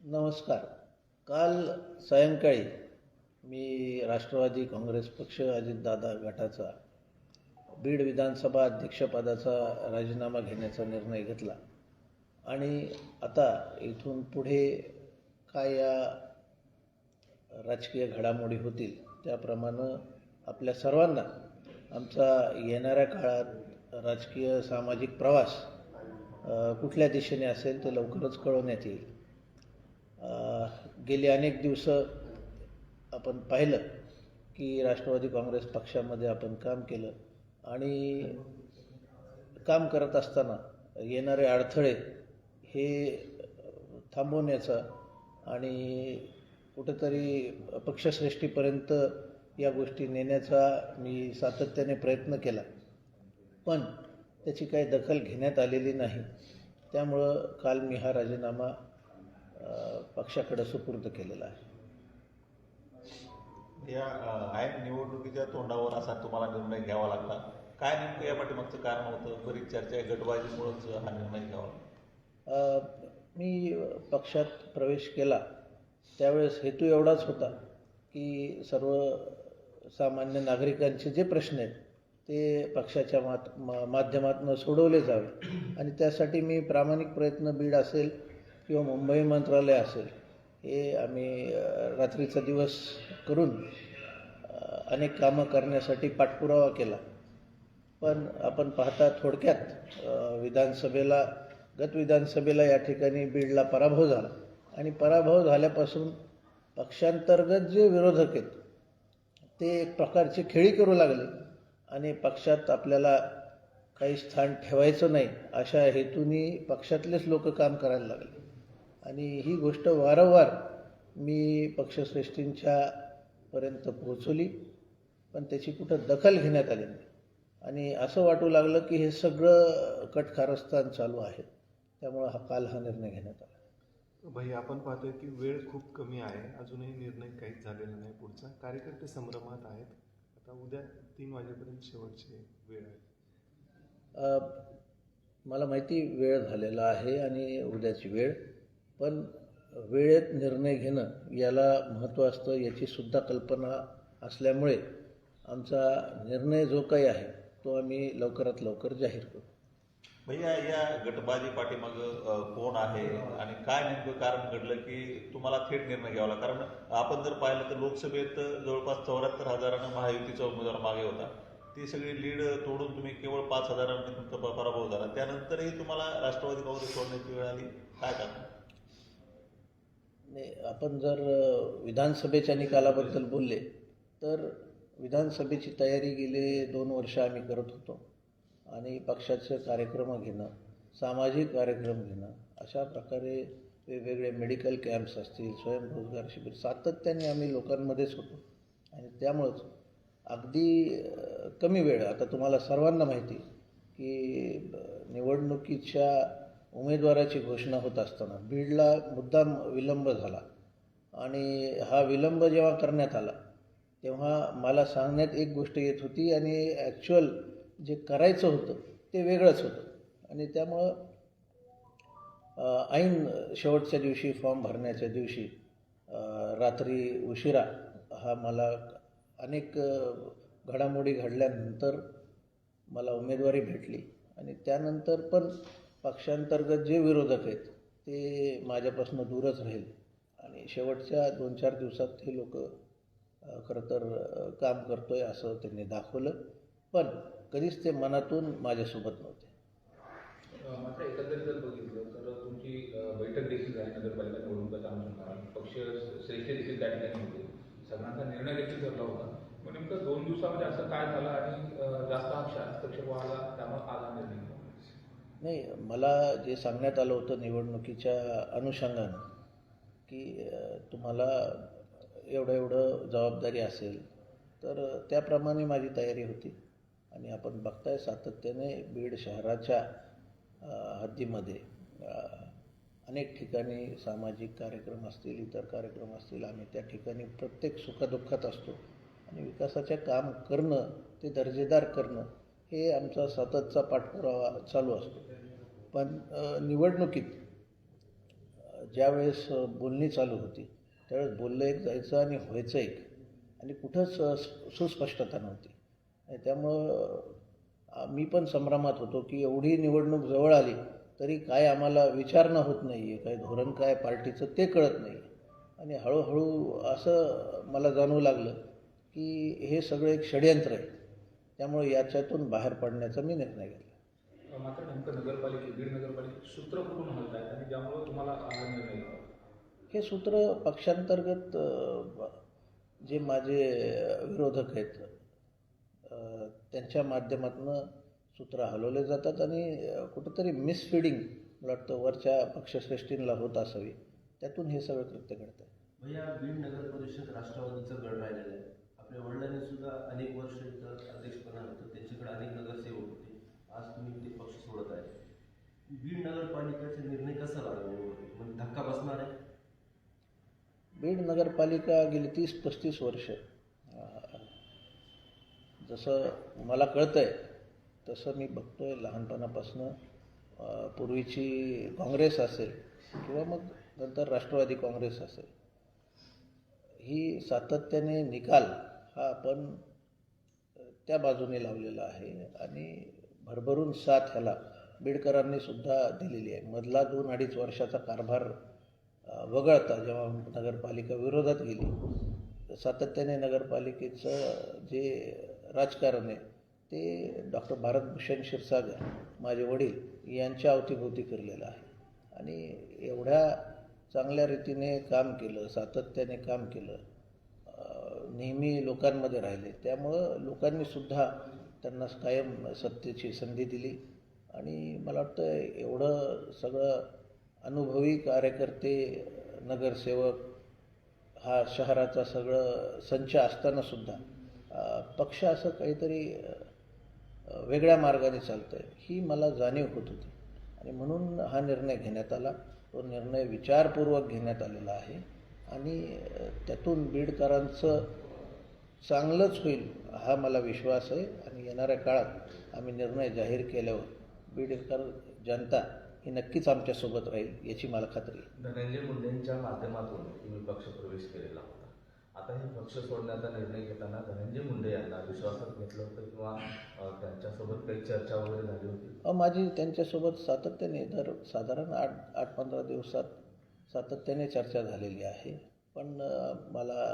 नमस्कार. काल सायंकाळी मी राष्ट्रवादी काँग्रेस पक्ष अजितदादा गटाचा बीड विधानसभा अध्यक्षपदाचा राजीनामा घेण्याचा निर्णय घेतला. आणि आता इथून पुढे काय या राजकीय घडामोडी होतील त्याप्रमाणे आपल्या सर्वांना आमचा येणाऱ्या काळात राजकीय सामाजिक प्रवास कुठल्या दिशेने असेल ते लवकरच कळवण्यात येईल. गेली अनेक दिवस आपण पाहिलं की राष्ट्रवादी काँग्रेस पक्षामध्ये आपण काम केलं आणि काम करत असताना येणारे अडथळे हे थांबवण्याचा आणि कुठंतरी पक्षश्रेष्ठीपर्यंत या गोष्टी नेण्याचा मी सातत्याने प्रयत्न केला. पण त्याची काही दखल घेण्यात आलेली नाही. त्यामुळं काल मी हा राजीनामा पक्षाकडे सुपूर्द केलेला आहे. या ऐन निवडणुकीच्या तोंडावर असा तुम्हाला निर्णय घ्यावा लागला? काय नेमकं या पाठीमागचं कारण होतं? बरीच चर्चा गटबाजीमुळंच हा निर्णय घ्यावा मी पक्षात प्रवेश केला त्यावेळेस हेतू एवढाच होता की सर्व सामान्य नागरिकांचे जे प्रश्न आहेत ते पक्षाच्या मात मा माध्यमातून सोडवले जावे. आणि त्यासाठी मी प्रामाणिक प्रयत्न बीड असेल किंवा मुंबई मंत्रालय असेल हे आम्ही रात्रीचा दिवस करून अनेक कामं करण्यासाठी पाठपुरावा केला. पण आपण पाहता थोडक्यात विधानसभेला गत विधानसभेला या ठिकाणी बीडला पराभव झाला. आणि पराभव झाल्यापासून पक्षांतर्गत जे विरोधक आहेत ते एक प्रकारची खेळी करू लागले. आणि पक्षात आपल्याला काही स्थान ठेवायचं नाही अशा हेतूने पक्षातलेच लोक काम करायला लागले. आणि ही गोष्ट वारंवार मी पक्षश्रेष्ठींच्या पर्यंत पोहोचवली पण त्याची कुठं दखल घेण्यात आली नाही. आणि असं वाटू लागलं की हे सगळं कटकारस्थान चालू आहे. त्यामुळं हा काल हा निर्णय घेण्यात आला. भाई आपण पाहतोय की वेळ खूप कमी आहे. अजूनही निर्णय काहीच झालेला नाही पुढचा. कार्यकर्ते संभ्रमात आहेत. आता उद्या तीन वाजेपर्यंत शेवटची वेळ आहे. मला माहिती वेळ झालेला आहे आणि उद्याची वेळ. पण वेळेत निर्णय घेणं याला महत्त्व असतं याचीसुद्धा कल्पना असल्यामुळे आमचा निर्णय जो काही आहे तो आम्ही लवकरात लवकर जाहीर करू. भैया या गटबाजी पाठीमागं कोण आहे आणि काय नेमकं कारण घडलं की तुम्हाला थेट निर्णय घ्यावा लागला? कारण आपण जर पाहिलं तर लोकसभेत जवळपास चौऱ्याहत्तर हजारानं महायुतीचा उमेदवार मागे होता. ती सगळी लीड तोडून तुम्ही केवळ पाच हजारांनी तुमचा प- पराभव झाला. त्यानंतरही तुम्हाला राष्ट्रवादी काँग्रेस सोडण्याची वेळ आली. काय कारण? आपण जर विधानसभेच्या निकालाबद्दल बोलले तर विधानसभेची तयारी गेले दोन वर्ष आम्ही करत होतो. आणि पक्षाचे कार्यक्रम घेणं सामाजिक कार्यक्रम घेणं अशा प्रकारे वेगवेगळे मेडिकल कॅम्प्स असतील स्वयंरोजगार शिबिर सातत्याने आम्ही लोकांमध्येच होतो. आणि त्यामुळंच अगदी कमी वेळ आता तुम्हाला सर्वांना माहिती की निवडणुकीच्या उमेदवाराची घोषणा होत असताना बीडला मुद्दाम विलंब झाला. आणि हा विलंब जेव्हा करण्यात आला तेव्हा मला सांगण्यात एक गोष्ट येत होती आणि ॲक्च्युअल जे करायचं होतं ते वेगळंच होतं. आणि त्यामुळं ऐन शेवटच्या दिवशी फॉर्म भरण्याच्या दिवशी रात्री उशिरा हा मला अनेक घडामोडी घडल्यानंतर मला उमेदवारी भेटली. आणि त्यानंतर पण पक्षांतर्गत जे विरोधक आहेत ते माझ्यापासून दूरच राहील. आणि शेवटच्या दोन चार दिवसात हे लोक खरं तर काम करतो आहे असं त्यांनी दाखवलं. पण कधीच ते मनातून माझ्यासोबत नव्हते. मात्र एकंदरीत जर बघितलं तर तुमची बैठक देखील झाली नगरपालिका निवडणुकीच्या अनुषंगाने? पक्ष श्रेष्ठ देखील त्या ठिकाणी होते. सगळ्यांचा निर्णय देखील ठरला होता. मग नेमकं दोन दिवसामध्ये असं काय झालं आणि जास्त हा हस्तक्षेप व्हायला त्यामुळे आला निर्णय नाही मला जे सांगण्यात आलं होतं निवडणुकीच्या अनुषंगानं की तुम्हाला एवढं एवढं जबाबदारी असेल तर त्याप्रमाणे माझी तयारी होती. आणि आपण बघताय सातत्याने बीड शहराच्या हद्दीमध्ये अनेक ठिकाणी सामाजिक कार्यक्रम असतील इतर कार्यक्रम असतील आम्ही त्या ठिकाणी प्रत्येक सुखदुःखात असतो. आणि विकासाचे काम करणं ते दर्जेदार करणं हे आमचा सततचा पाठपुरावा चालू असतो. पण निवडणुकीत ज्यावेळेस बोलणी चालू होती त्यावेळेस बोललं एक जायचं आणि व्हायचं एक. आणि कुठंच सुस्पष्टता नव्हती. आणि त्यामुळं मी पण संभ्रमात होतो की एवढी निवडणूक जवळ आली तरी काय आम्हाला विचारणं होत नाही आहे काय धोरण काय पार्टीचं ते कळत नाही आणि हळूहळू असं मला जाणवू लागलं की हे सगळं एक षडयंत्र आहे. त्यामुळे याच्यातून बाहेर पडण्याचा मी निर्णय घेतला. मात्र नेमकं नगरपालिकेत बीड नगरपालिकेत सूत्र कुठून हलत आहेत आणि ज्यामुळे तुम्हाला हा निर्णय घ्यावा लागला? हे सूत्र पक्षांतर्गत जे माझे विरोधक आहेत त्यांच्या माध्यमातून सूत्र हलवले जातात आणि कुठंतरी मिसफिडिंग मला वाटतं वरच्या पक्षश्रेष्ठींना होत असावी त्यातून हे सगळं कृत्य घडतं भैया बीड नगर परिषद राष्ट्रवादीचं गड राहिलेलं आहे. आपल्या वडिलांनी सुद्धा अनेक वर्ष इथं अध्यक्षपणा होतं. त्यांच्याकडे अनेक नगरसेवक होते. आज तुम्ही ते पक्ष सोडत आहे. बीड नगरपालिकेचा निर्णय कसा लागला म्हणजे धक्का बसणार आहे? बीड नगरपालिका गेली तीस पस्तीस वर्ष. जसं मला कळतं आहे तसं मी बघतो आहे लहानपणापासनं पूर्वीची काँग्रेस असेल किंवा मग नंतर राष्ट्रवादी काँग्रेस असेल. ही सातत्याने निकाल हा आपण त्या बाजूने लावलेला आहे आणि भरभरून साथ ह्याला बीडकरांनी सुद्धा दिलेली आहे. मधला दोन अडीच वर्षाचा कारभार वगळता जेव्हा नगरपालिका विरोधात गेली सातत्याने नगरपालिकेचं जे राजकारण आहे ते डॉक्टर भारतभूषण क्षीरसागर माझे वडील यांच्या अवतीभोवती फिरलेलं आहे. आणि एवढ्या चांगल्या रीतीने काम केलं सातत्याने काम केलं नेहमी लोकांमध्ये राहिले. त्यामुळं लोकांनी सुद्धा त्यांना कायम सत्तेची संधी दिली. आणि मला वाटतं एवढं सगळं अनुभवी कार्यकर्ते नगरसेवक हा शहराचा सगळं संच असतानासुद्धा पक्ष असं काहीतरी वेगळ्या मार्गाने चालतं आहे ही मला जाणीव होत होती. आणि म्हणून हा निर्णय घेण्यात आला. तो निर्णय विचारपूर्वक घेण्यात आलेला आहे. आणि त्यातून बीडकरांचं चांगलंच होईल हा मला विश्वास आहे. आणि येणाऱ्या काळात आम्ही निर्णय जाहीर केल्यावर बीडकर जनता ही नक्कीच आमच्यासोबत राहील याची मला खात्री धनंजय मुंडेंच्या माध्यमातून तुम्ही पक्ष प्रवेश केलेला होता. आता हे पक्ष सोडण्याचा निर्णय घेताना धनंजय मुंडे यांना विश्वासात घेतलं होतं किंवा त्यांच्यासोबत काही चर्चा वगैरे झाली होती? माझी त्यांच्यासोबत सातत्याने दर साधारण आठ आठ पंधरा दिवसात सातत्याने चर्चा झालेली आहे. पण मला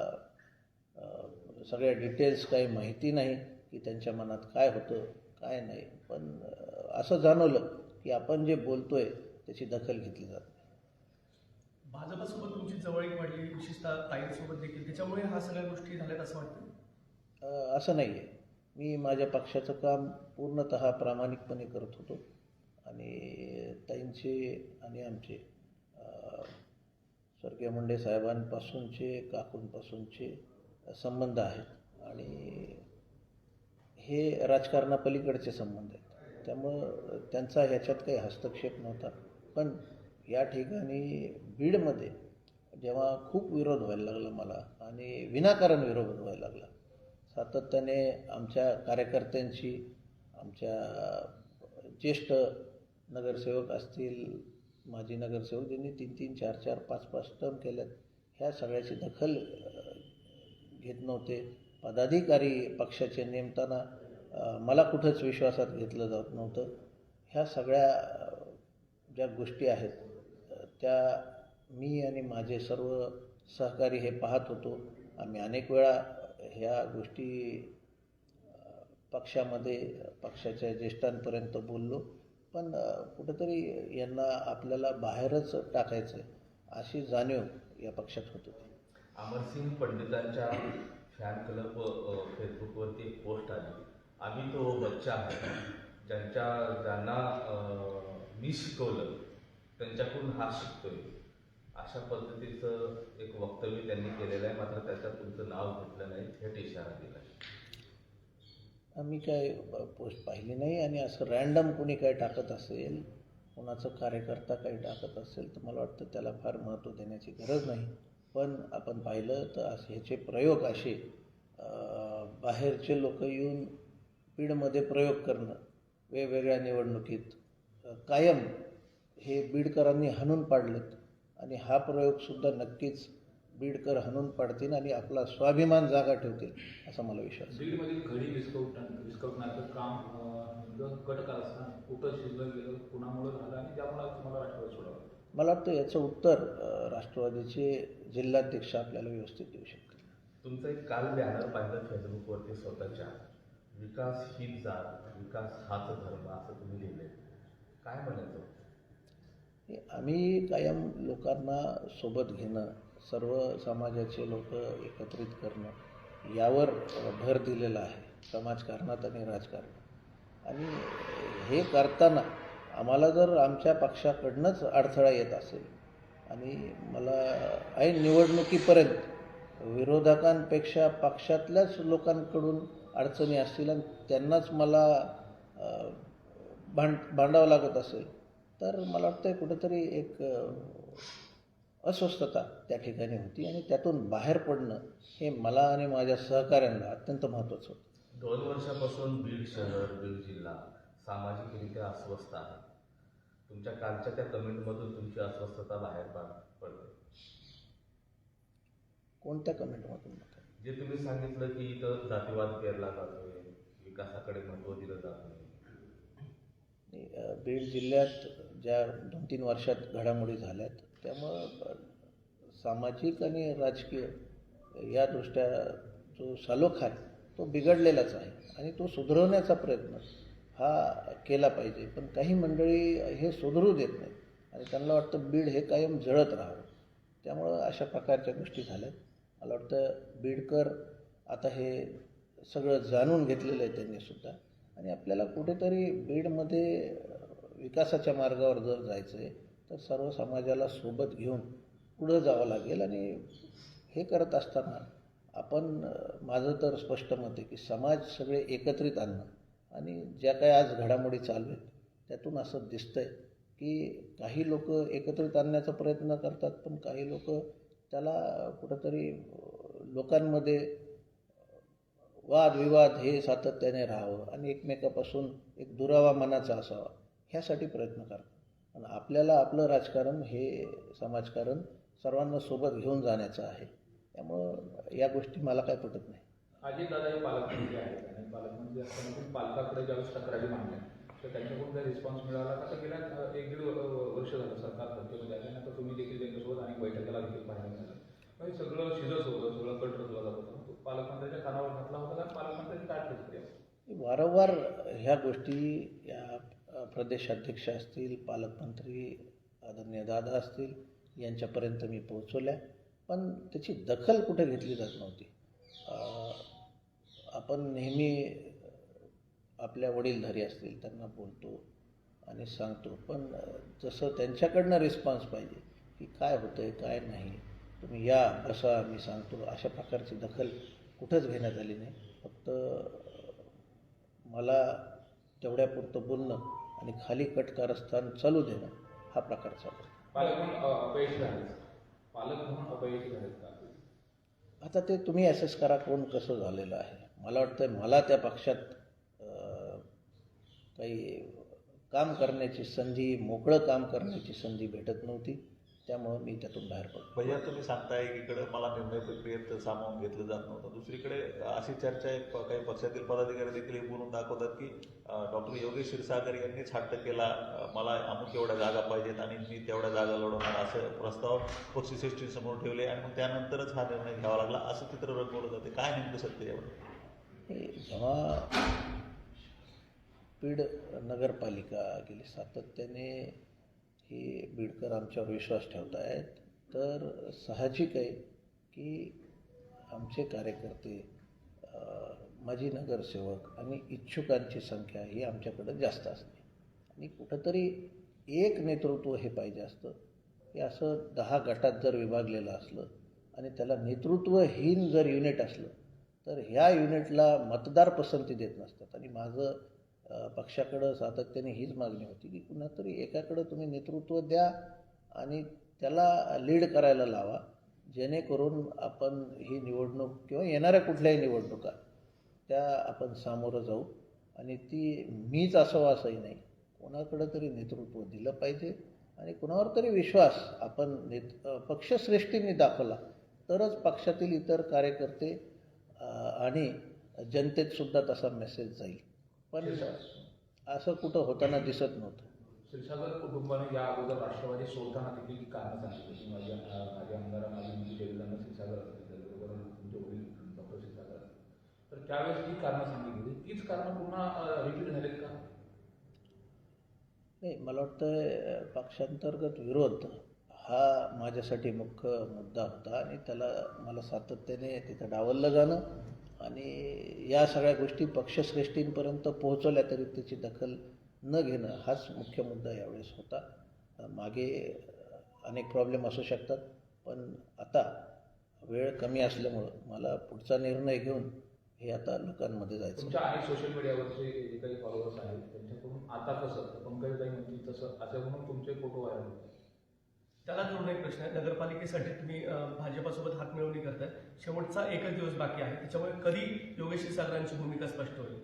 सगळ्या डिटेल्स काही माहिती नाही की त्यांच्या मनात काय होतं काय नाही. पण असं जाणवलं की आपण जे बोलतोय त्याची दखल घेतली जाते. भाजपसोबत तुमची जवळीक वाढली विशेषतः ताईंसोबत देखील. त्याच्यामुळे ह्या सगळ्या गोष्टी झाल्यात असं वाटतं? असं नाही आहे मी माझ्या पक्षाचं काम पूर्णत प्रामाणिकपणे करत होतो. आणि ताईंचे आणि आमचे स्वर्गीय मुंडे साहेबांपासूनचे काकूंपासूनचे संबंध आहेत. आणि हे राजकारणापलीकडचे संबंध आहेत. त्यामुळं त्यांचा ह्याच्यात काही हस्तक्षेप नव्हता. पण या ठिकाणी बीडमध्ये जेव्हा खूप विरोध व्हायला लागला मला आणि विनाकारण विरोध व्हायला लागला सातत्याने आमच्या कार्यकर्त्यांशी आमच्या ज्येष्ठ नगरसेवक असतील माजी नगरसेवक ज्यांनी तीन तीन चार चार पाच पाच टर्म केल्यात ह्या सगळ्याची दखल घेत नव्हते. पदाधिकारी पक्षाचे नेमताना मला कुठंच विश्वासात घेतलं जात नव्हतं. ह्या सगळ्या ज्या गोष्टी आहेत त्या मी आणि माझे सर्व सहकारी हे पाहत होतो. आम्ही अनेक वेळा ह्या गोष्टी पक्षामध्ये पक्षाच्या ज्येष्ठांपर्यंत बोललो. पण कुठंतरी यांना आपल्याला बाहेरच टाकायचं आहे अशी जाणीव या पक्षात होत होती. अमरसिंग पंडितांच्या फॅन क्लब फेसबुकवरती एक पोस्ट आली. आम्ही तो बच्चा आहे ज्यांच्या ज्यांना मी शिकवलं त्यांच्याकडून हा शिकतोय. अशा पद्धतीचं एक वक्तव्य त्यांनी केलेलं आहे मात्र त्याच्यात तुमचं नाव घेतलं नाही थेट इशारा दिला. आम्ही काय पोस्ट पाहिली नाही आणि असं रँडम कोणी काय टाकत असेल कोणाचं कार्यकर्ता काही टाकत असेल तर मला वाटतं त्याला फार महत्त्व देण्याची गरज नाही. पण आपण पाहिलं तर असे ह्याचे प्रयोग असे बाहेरचे लोक येऊन बीडमध्ये प्रयोग करणं वेगवेगळ्या निवडणुकीत कायम हे बीडकरांनी हाणून पाडलेत. आणि हा प्रयोगसुद्धा नक्कीच बीडकर हाणून पाडतील आणि आपला स्वाभिमान जागा ठेवतील असा मला विश्वास बीडमधील खडी विस्कवट विस्कवण्याचं काम कट कुठं शिजलं गेलं कुणामुळे झालं आणि त्यामुळे तुम्हाला राष्ट्रवाद सोडावं मला वाटतं याचं उत्तर राष्ट्रवादीचे जिल्हाध्यक्ष आपल्याला व्यवस्थित देऊ शकतील. तुमचं एक काल बॅनर पाहिलं फेसबुकवरती स्वतःच्या विकास हीच जात विकास हाच धर्म असं तुम्ही लिहिलंय. काय म्हणायचं? हे आम्ही कायम लोकांना सोबत घेणं सर्व समाजाचे लोक एकत्रित करणं यावर भर दिलेला आहे समाजकारणात आणि राजकारणात. आणि हे करताना आम्हाला जर आमच्या पक्षाकडनंच अडथळा येत असेल आणि मला आहे निवडणुकीपर्यंत विरोधकांपेक्षा पक्षातल्याच लोकांकडून अडचणी असतील आणि त्यांनाच मला भांड भांडावं लागत असेल तर मला वाटतं कुठेतरी एक अस्वस्थता त्या ठिकाणी होती आणि त्यातून बाहेर पडणं हे मला आणि माझ्या सहकाऱ्यांना अत्यंत महत्त्वाचं होतं. दोन वर्षापासून बीड शहर बीड जिल्हा सामाजिकरित्या अस्वस्थ आहे. तुमच्या कालच्या त्या कमेंटमधून तुमची अस्वस्थता बाहेर पड पडते. कोणत्या कमेंटमधून जे तुम्ही सांगितलं की इथं जातीवाद पेरला जातोय विकासाकडे महत्त्व दिलं जात नाही आणि, अ, बीड जिल्ह्यात ज्या दोन तीन वर्षात घडामोडी झाल्यात त्यामुळं सामाजिक आणि राजकीय या दृष्ट्या जो सलोख आहे तो बिघडलेलाच आहे आणि तो सुधारवण्याचा प्रयत्न हा केला पाहिजे. पण काही मंडळी हे सुधरू देत नाहीत. आणि त्यांना वाटतं बीड हे कायम जळत राहावं. त्यामुळं अशा प्रकारच्या गोष्टी झाल्यात मला वाटतं बीडकर आता हे सगळं जाणून घेतलेलं आहे त्यांनी सुद्धा. आणि आपल्याला कुठेतरी बीडमध्ये विकासाच्या मार्गावर जर जायचं आहे तर सर्व समाजाला सोबत घेऊन पुढं जावं लागेल. आणि हे करत असताना आपण माझं तर स्पष्ट मत आहे की समाज सगळे एकत्रित आणणं. आणि ज्या काही आज घडामोडी चालू आहेत त्यातून असं दिसतं आहे की काही लोक एकत्रित आणण्याचा प्रयत्न करतात पण काही लोक त्याला कुठंतरी लोकांमध्ये वादविवाद हे सातत्याने राहावं आणि एकमेकापासून एक दुरावा मनाचा असावा ह्यासाठी प्रयत्न करतात. आणि आपल्याला आपलं राजकारण हे समाजकारण सर्वांना सोबत घेऊन जाण्याचं आहे. त्यामुळं या गोष्टी मला काय पटत नाही. अजित दादा हे पालकमंत्री आहेत. आणि पालकमंत्री असताना तुम्ही पालकाकडे ज्यावेळेस तक्रारी मांडल्या तर त्यांच्याकडून काही रिस्पॉन्स मिळाला तर गेल्या एक दीड वर्ष झालं सरकार सत्तेमध्ये आहे त्यानंतर तुम्ही देखील त्यांच्यासोबत अनेक बैठकाला देखील पाहायला मिळालं म्हणजे सगळं शिजत होतं सगळं कट रचला जात होतं. पालकमंत्र्यांच्या कानावर घातला होता कारण पालकमंत्र्यांची काय प्रतिक्रिया? वारंवार ह्या गोष्टी या प्रदेशाध्यक्ष असतील पालकमंत्री आदरणीय दादा असतील यांच्यापर्यंत मी पोहोचवल्या. पण त्याची दखल कुठे घेतली जात नव्हती. आपण नेहमी आपल्या वडीलधारी असतील त्यांना बोलतो आणि सांगतो. पण जसं त्यांच्याकडनं रिस्पॉन्स पाहिजे की काय होतं आहे काय नाही तुम्ही या बसा मी सांगतो अशा प्रकारची दखल कुठंच घेण्यात आली नाही. फक्त मला तेवढ्यापुरतं बोलणं आणि खाली कटकारस्थान चालू देणं हा प्रकार चालू. पालक आता ते तुम्ही ॲसेस करा कोण कसं झालेलं आहे. मला वाटतं मला त्या पक्षात काही काम करण्याची संधी मोकळं काम करण्याची संधी भेटत नव्हती. त्यामुळं मी त्यातून बाहेर पडलो. भैया तुम्ही सांगताय की मला निर्णय प्रक्रियेत सामावून घेतलं जात नव्हतं. दुसरीकडे अशी चर्चा एक काही पक्षातील पदाधिकारी देखील हे बोलून दाखवतात की डॉक्टर योगेश क्षीरसागर यांनीच हट्ट केला मला अमुक एवढ्या जागा पाहिजेत आणि मी तेवढ्या जागा लढवणार असं प्रस्ताव पक्षश्रेष्ठी समोर ठेवले आणि मग त्यानंतरच हा निर्णय घ्यावा लागला असं चित्र रंगवलं जाते काय नेमकं सत्य एवढं? हे जेव्हा बीड नगरपालिका गेली सातत्याने हे बीडकर आमच्यावर विश्वास ठेवत आहेत. तर साहजिक आहे की आमचे कार्यकर्ते माजी नगरसेवक आणि इच्छुकांची संख्या ही आमच्याकडं जास्त असते. आणि कुठंतरी एक नेतृत्व हे पाहिजे असतं. हे असं दहा गटात जर विभागलेलं असलं आणि त्याला नेतृत्वहीन जर युनिट असलं तर ह्या युनिटला मतदार पसंती देत नसतात. आणि माझं पक्षाकडं सातत्याने हीच मागणी होती की कुणातरी एकाकडं तुम्ही नेतृत्व द्या आणि त्याला लीड करायला लावा. जेणेकरून आपण ही निवडणूक किंवा येणाऱ्या कुठल्याही निवडणुका त्या आपण सामोरं जाऊ. आणि ती मीच असावं असंही नाही. कोणाकडं तरी नेतृत्व दिलं पाहिजे आणि कुणावर तरी विश्वास आपण नेत पक्षश्रेष्ठीने पक्षश्रेष्ठींनी दाखवला तरच पक्षातील इतर कार्यकर्ते आणि जनतेत सुद्धा तसा मेसेज जाईल. पण असं कुठं होताना दिसत नव्हतं. क्षीरसागर कुटुंबाने या अगोदर राष्ट्रवादी सोडताना देखील ही कारणं सांगितली की माझ्या माझ्या आमदार माझी मुलगी जगदंबा क्षीरसागर त्याचबरोबर तुमचे वडील डॉक्टर क्षीरसागर. तर त्यावेळेस ही कारणं सांगितली तीच कारणं पुन्हा रिपीट झालीत का? नाही मला वाटतं पक्षांतर्गत विरोध हा माझ्यासाठी मुख्य मुद्दा होता आणि त्याला मला सातत्याने तिथं डावललं जाणं आणि या सगळ्या गोष्टी पक्षश्रेष्ठींपर्यंत पोहोचवल्या तरी त्याची दखल न घेणं हाच मुख्य मुद्दा यावेळेस होता. मागे अनेक प्रॉब्लेम असू शकतात पण आता वेळ कमी असल्यामुळं मला पुढचा निर्णय घेऊन हे आता लोकांमध्ये जायचं सोशल मीडियावरचे जे काही फॉलोअर्स आहेत त्यांच्याकडून आता कसं पंकजताई म्हणतील तसं असं म्हणून तुमचे फोटो व्हायरल त्याला जोडून एक प्रश्न आहे. नगरपालिकेसाठी तुम्ही भाजपासोबत भाजपासोबत हातमिळवणी करताय. शेवटचा एकच दिवस बाकी आहे. त्याच्यामुळे कधी योगेश सागरांची भूमिका स्पष्ट होईल?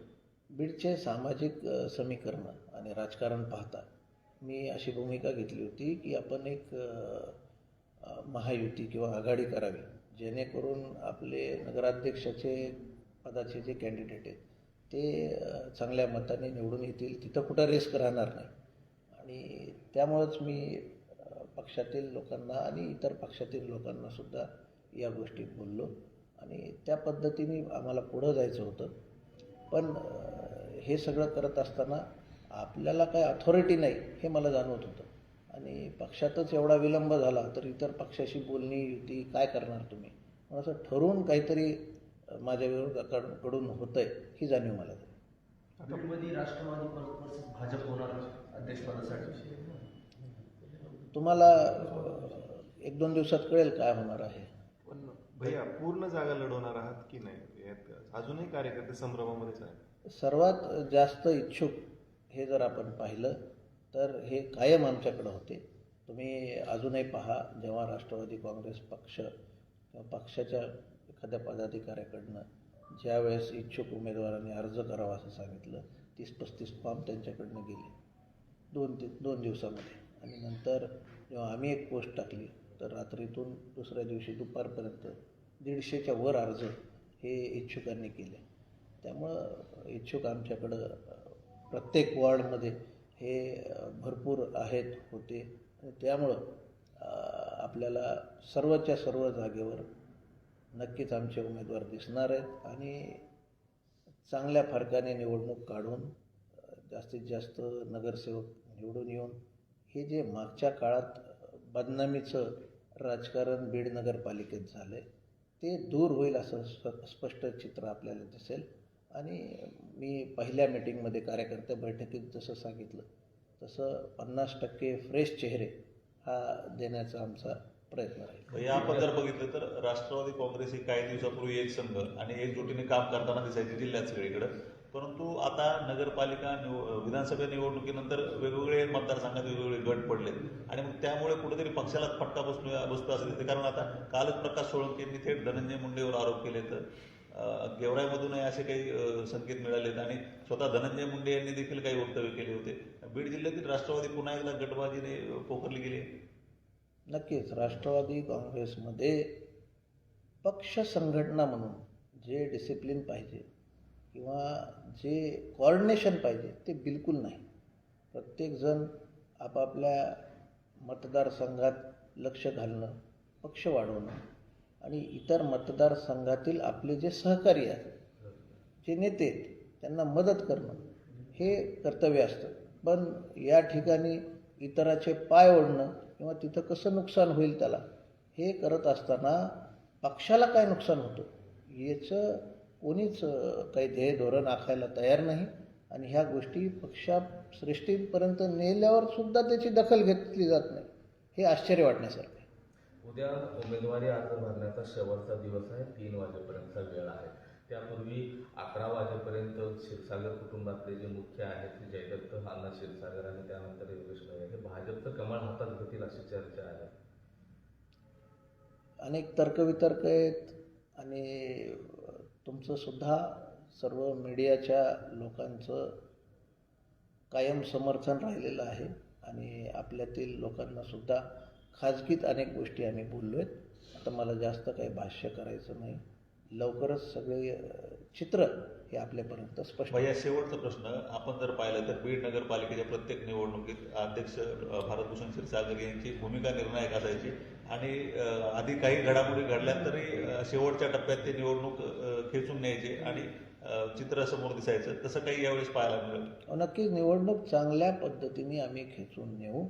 बीडचे सामाजिक समीकरण आणि राजकारण पाहता मी अशी भूमिका घेतली होती की आपण एक महायुती किंवा आघाडी करावी जेणेकरून आपले नगराध्यक्षाचे पदाचे जे कॅन्डिडेट आहेत ते चांगल्या मताने निवडून येतील. तिथं कुठं रिस्क राहणार नाही. आणि त्यामुळंच मी पक्षातील लोकांना आणि इतर पक्षातील लोकांना सुद्धा या गोष्टी बोललो. आणि त्या पद्धतीने आम्हाला पुढं जायचं होतं. पण हे सगळं करत असताना आपल्याला काय अथॉरिटी नाही हे मला जाणवत होतं. आणि पक्षातच एवढा विलंब झाला तर इतर पक्षाशी बोलणी युती काय करणार तुम्ही? मग असं ठरवून काहीतरी माझ्या माझ्या विरोधाकडून आहे ही जाणीव मला झाली. राष्ट्रवादी भाजप होणार अध्यक्षपदासाठी. तुम्हाला एक दोन दिवसात कळेल काय होणार आहे. पण भैया पूर्ण जागा लढवणार आहात की नाही? यात अजूनही कार्यकर्ते संभ्रमामध्येच आहेत. सर्वात जास्त इच्छुक हे जर आपण पाहिलं तर हे कायम आमच्याकडं होते. तुम्ही अजूनही पहा जेव्हा राष्ट्रवादी काँग्रेस पक्ष किंवा पक्षाच्या एखाद्या पदाधिकाऱ्याकडनं ज्यावेळेस इच्छुक उमेदवारांनी अर्ज करावा असं सांगितलं तीस पस्तीस फॉर्म त्यांच्याकडनं गेले. दोन ते दोन दिवसामध्ये. आणि नंतर जेव्हा आम्ही एक पोस्ट टाकली तर रात्रीतून दुसऱ्या दिवशी दुपारपर्यंत दीडशेच्या वर अर्ज हे इच्छुकांनी केले. त्यामुळं इच्छुक आमच्याकडं प्रत्येक वॉर्डमध्ये हे भरपूर आहेत होते. त्यामुळं आपल्याला सर्वच्या सर्व जागेवर नक्कीच आमचे उमेदवार दिसणार आहेत आणि चांगल्या फरकाने निवडणूक काढून जास्तीत जास्त नगरसेवक निवडून येऊन हे जे मागच्या काळात बदनामीचं राजकारण बीड नगरपालिकेत झालं आहे ते दूर होईल असं स्प स्पष्ट चित्र आपल्याला दिसेल. आणि मी पहिल्या मिटिंगमध्ये कार्यकर्त्या बैठकीत जसं सांगितलं तसं पन्नास टक्के फ्रेश चेहरे हा देण्याचा आमचा प्रयत्न राहील. भैया आपण जर बघितलं तर राष्ट्रवादी काँग्रेस ही काही दिवसापूर्वी एक संघ आणि एकजुटीने काम करताना दिसायची जिल्ह्यात सगळीकडं. परंतु आता नगरपालिका निव विधानसभा निवडणुकीनंतर वेगवेगळे मतदारसंघात वेगवेगळे गट पडलेत. आणि मग त्यामुळे कुठेतरी पक्षालाच फटका बसलो बसतो असं दिसतं कारण आता कालच प्रकाश सोळंकेंनी थेट धनंजय मुंडेवर आरोप केले तर गेवराईमधूनही असे काही संकेत मिळालेत. आणि स्वतः धनंजय मुंडे यांनी देखील काही वक्तव्य केले होते. बीड जिल्ह्यातील राष्ट्रवादी पुन्हा एकदा गटबाजीने पोखरली गेली नक्कीच. राष्ट्रवादी काँग्रेसमध्ये पक्ष संघटना म्हणून जे डिसिप्लिन पाहिजे किंवा जे कॉर्डिनेशन पाहिजे ते बिलकुल नाही. प्रत्येकजण आपापल्या मतदारसंघात लक्ष घालणं पक्ष वाढवणं आणि इतर मतदारसंघातील आपले जे सहकारी आहेत जे नेते आहेत त्यांना मदत करणं हे कर्तव्य असतं. पण या ठिकाणी इतराचे पाय ओढणं किंवा तिथं कसं नुकसान होईल त्याला हे करत असताना पक्षाला काय नुकसान होतं? याचं कोणीच काही ध्येय धोरण आखायला तयार नाही आणि ह्या गोष्टी पक्षाश्रेष्ठींपर्यंत नेल्यावर सुद्धा त्याची दखल घेतली जात नाही. हे आश्चर्य वाटण्यासारखं उद्या उमेदवारी अर्ज भरण्याचा शेवटचा दिवस आहे तीन वाजेपर्यंतचा वेळ आहे. त्यापूर्वी अकरा वाजेपर्यंत क्षीरसागर कुटुंबातले जे मुख्य आहेत ते जयदत्त अण्णा क्षीरसागर आणि त्यानंतर योगेश हे भाजपचं कमळ हातात घेतील अशी चर्चा आहे. अनेक तर्कवितर्क आहेत आणि तुमचंसुद्धा सर्व मीडियाच्या लोकांचं कायम समर्थन राहिलेलं आहे आणि आपल्यातील लोकांनासुद्धा खाजगीत अनेक गोष्टी आम्ही बोललो आहेत आता मला जास्त काही भाष्य करायचं नाही. लवकरच सगळे चित्र हे आपल्यापर्यंत स्पष्ट भैया शेवटचा प्रश्न आपण जर पाहिलं तर बीड नगरपालिकेच्या प्रत्येक निवडणुकीत अध्यक्ष भारतभूषण क्षीरसागर यांची भूमिका निर्णायक असायची. आणि आधी काही घडामोडी घडल्या तरी शेवटच्या टप्प्यात ते निवडणूक खेचून न्यायचे आणि चित्र समोर दिसायचं. तसं काही यावेळेस पाहायला मिळेल. नक्की निवडणूक चांगल्या पद्धतीने आम्ही खेचून नेऊ.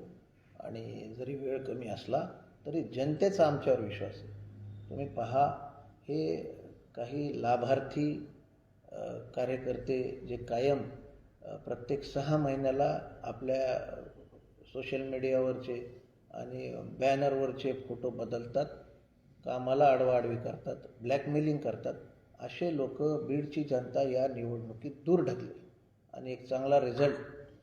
आणि जरी वेळ कमी असला तरी जनतेचा आमच्यावर विश्वास आहे. तुम्ही पहा हे काही लाभार्थी कार्यकर्ते जे कायम प्रत्येक सहा महिन्याला आपल्या सोशल मीडियावरचे आणि बॅनरवरचे फोटो बदलतात कामाला आडवाआडवी करतात ब्लॅकमेलिंग करतात. असे लोक बीडची जनता या निवडणुकीत दूर ढकली आणि एक चांगला रिझल्ट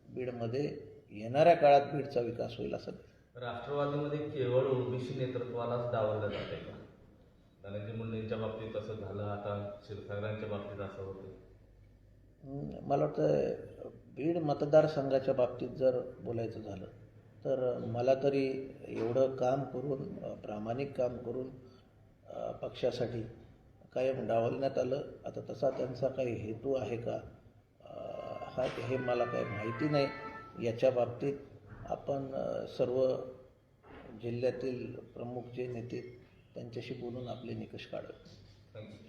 बीडमध्ये येणाऱ्या काळात बीडचा विकास होईल असं राष्ट्रवादीमध्ये केवळ ओबीसी नेतृत्वालाच डावललं जाते का? धनंजय मुंडेंच्या बाबतीत असं झालं आता क्षीरसागरांच्या बाबतीत असं होतं मला वाटतं बीड मतदारसंघाच्या बाबतीत जर बोलायचं झालं तर मला तरी एवढं काम करून प्रामाणिक काम करून पक्षासाठी कायम डावलण्यात आलं. आता तसा त्यांचा काही हेतू आहे का? हा हे मला काही माहिती नाही. याच्या बाबतीत आपण सर्व जिल्ह्यातील प्रमुख जे नेते त्यांच्याशी बोलून आपले निकष काढत. थँक्यू.